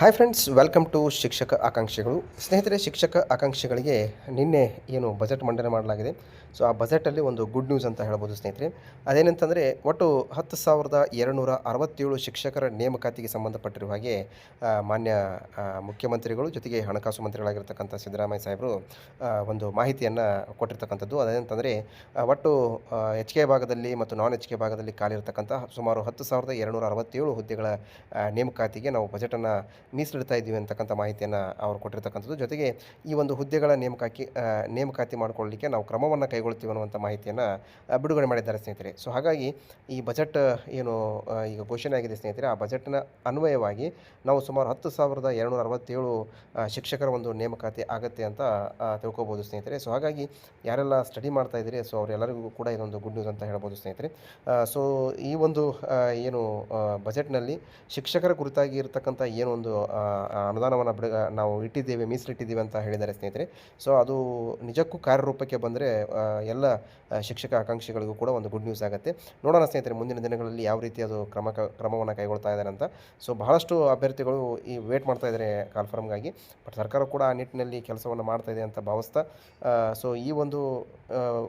Hi friends welcome to ಶಿಕ್ಷಕ ಆಕಾಂಕ್ಷಿಗಳು. ಸ್ನೇಹಿತರೆ, ಶಿಕ್ಷಕ ಆಕಾಂಕ್ಷೆಗಳಿಗೆ ನಿನ್ನೆ ಏನು ಬಜೆಟ್ ಮಂಡನೆ ಮಾಡಲಾಗಿದೆ. ಸೊ ಆ ಬಜೆಟಲ್ಲಿ ಒಂದು ಗುಡ್ ನ್ಯೂಸ್ ಅಂತ ಹೇಳ್ಬೋದು ಸ್ನೇಹಿತರೆ. ಅದೇನಂತಂದರೆ, ಒಟ್ಟು ಹತ್ತು ಸಾವಿರದ ಎರಡುನೂರ ಅರವತ್ತೇಳು ಶಿಕ್ಷಕರ ನೇಮಕಾತಿಗೆ ಸಂಬಂಧಪಟ್ಟಿರುವ ಹಾಗೆ ಮಾನ್ಯ ಮುಖ್ಯಮಂತ್ರಿಗಳು ಜೊತೆಗೆ ಹಣಕಾಸು ಮಂತ್ರಿಗಳಾಗಿರ್ತಕ್ಕಂಥ ಸಿದ್ದರಾಮಯ್ಯ ಸಾಹೇಬರು ಒಂದು ಮಾಹಿತಿಯನ್ನು ಕೊಟ್ಟಿರ್ತಕ್ಕಂಥದ್ದು. ಅದೇನಂತಂದರೆ ಒಟ್ಟು ಎಚ್ ಕೆ ಭಾಗದಲ್ಲಿ ಮತ್ತು ನಾನ್ ಎಚ್ ಕೆ ಭಾಗದಲ್ಲಿ ಖಾಲಿರ್ತಕ್ಕಂಥ ಸುಮಾರು ಹತ್ತು ಸಾವಿರದ ಎರಡುನೂರ ಅರವತ್ತೇಳು ಹುದ್ದೆಗಳ ನೇಮಕಾತಿಗೆ ನಾವು ಬಜೆಟನ್ನು ಮೀಸಲಿಡ್ತಾ ಇದ್ದೀವಿ ಅಂತಕ್ಕಂಥ ಮಾಹಿತಿಯನ್ನು ಅವರು ಕೊಟ್ಟಿರ್ತಕ್ಕಂಥದ್ದು. ಜೊತೆಗೆ ಈ ಒಂದು ಹುದ್ದೆಗಳ ನೇಮಕಾತಿ ನೇಮಕಾತಿ ಮಾಡಿಕೊಳ್ಳಲಿಕ್ಕೆ ನಾವು ಕ್ರಮವನ್ನು ಕೈಗೊಳ್ತೀವಿ ಅನ್ನುವಂಥ ಮಾಹಿತಿಯನ್ನು ಬಿಡುಗಡೆ ಮಾಡಿದ್ದಾರೆ ಸ್ನೇಹಿತರೆ. ಸೊ ಹಾಗಾಗಿ ಈ ಬಜೆಟ್, ಏನು ಈಗ ಘೋಷಣೆ ಆಗಿದೆ ಸ್ನೇಹಿತರೆ, ಆ ಬಜೆಟ್ನ ಅನ್ವಯವಾಗಿ ನಾವು ಸುಮಾರು ಹತ್ತು ಸಾವಿರದ ಎರಡುನೂರ ಅರವತ್ತೇಳು ಶಿಕ್ಷಕರ ಒಂದು ನೇಮಕಾತಿ ಆಗುತ್ತೆ ಅಂತ ತಿಳ್ಕೊಬೋದು ಸ್ನೇಹಿತರೆ. ಸೊ ಹಾಗಾಗಿ ಯಾರೆಲ್ಲ ಸ್ಟಡಿ ಮಾಡ್ತಾ ಇದ್ದೀರಿ, ಸೊ, ಅವರೆಲ್ಲರಿಗೂ ಕೂಡ ಇದೊಂದು ಗುಡ್ ನ್ಯೂಸ್ ಅಂತ ಹೇಳ್ಬೋದು ಸ್ನೇಹಿತರೆ. ಸೊ ಈ ಒಂದು ಏನು ಬಜೆಟ್ನಲ್ಲಿ ಶಿಕ್ಷಕರ ಕುರಿತಾಗಿ ಇರತಕ್ಕಂಥ ಏನೊಂದು ಅನುದಾನವನ್ನು ಬಿಡ ನಾವು ಇಟ್ಟಿದ್ದೇವೆ, ಮೀಸಲಿಟ್ಟಿದ್ದೀವಿ ಅಂತ ಹೇಳಿದ್ದಾರೆ ಸ್ನೇಹಿತರೆ. ಸೊ ಅದು ನಿಜಕ್ಕೂ ಕಾರ್ಯರೂಪಕ್ಕೆ ಬಂದರೆ ಎಲ್ಲ ಶಿಕ್ಷಕ ಆಕಾಂಕ್ಷಿಗಳಿಗೂ ಕೂಡ ಒಂದು ಗುಡ್ ನ್ಯೂಸ್ ಆಗುತ್ತೆ. ನೋಡೋಣ ಸ್ನೇಹಿತರೆ, ಮುಂದಿನ ದಿನಗಳಲ್ಲಿ ಯಾವ ರೀತಿ ಅದು ಕ್ರಮ, ಕ್ರಮವನ್ನು ಕೈಗೊಳ್ತಾ ಇದ್ದಾರೆ ಅಂತ. ಸೊ ಬಹಳಷ್ಟು ಅಭ್ಯರ್ಥಿಗಳು ಈ ವೇಟ್ ಮಾಡ್ತಾ ಇದ್ದಾರೆ ಕಾನ್ಫರ್ಮ್ಗಾಗಿ ಬಟ್ ಸರ್ಕಾರ ಕೂಡ ಆ ನಿಟ್ಟಿನಲ್ಲಿ ಕೆಲಸವನ್ನು ಮಾಡ್ತಾ ಇದೆ ಅಂತ ಭಾವಿಸ್ತಾ ಸೊ ಈ ಒಂದು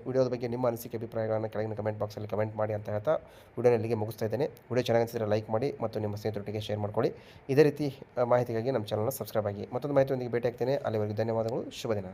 ವಿಡಿಯೋದ ಬಗ್ಗೆ ನಿಮ್ಮ ಅನಿಸಿಕೆ, ಅಭಿಪ್ರಾಯಗಳನ್ನು ಕೆಳಗಿನ ಕಮೆಂಟ್ ಬಾಕ್ಸಲ್ಲಿ ಕಮೆಂಟ್ ಮಾಡಿ ಅಂತ ಹೇಳ್ತಾ ವಿಡಿಯೋನಲ್ಲಿಗೆ ಮುಗಿಸ್ತಾ ಇದ್ದೇನೆ. ವಿಡಿಯೋ ಚೆನ್ನಾಗಿ ಲೈಕ್ ಮಾಡಿ ಮತ್ತು ನಿಮ್ಮ ಸ್ನೇಹಿತರೊಟ್ಟಿಗೆ ಶೇರ್ ಮಾಡ್ಕೊಳ್ಳಿ. ಇದೇ ರೀತಿ ಮಾಹಿತಿಗಾಗಿ ನಮ್ಮ ಚಾನಲ್ನ ಸಬ್ಸ್ಕ್ರೈಬ್ ಆಗಿ ಮತ್ತೊಂದು ಮಾಹಿತಿಯೊಂದಿಗೆ ಭೇಟಿ ಆಗ್ತೇನೆ ಅಲ್ಲಿವರೆಗೂ ಧನ್ಯವಾದಗಳು. ಶುಭ ದಿನ.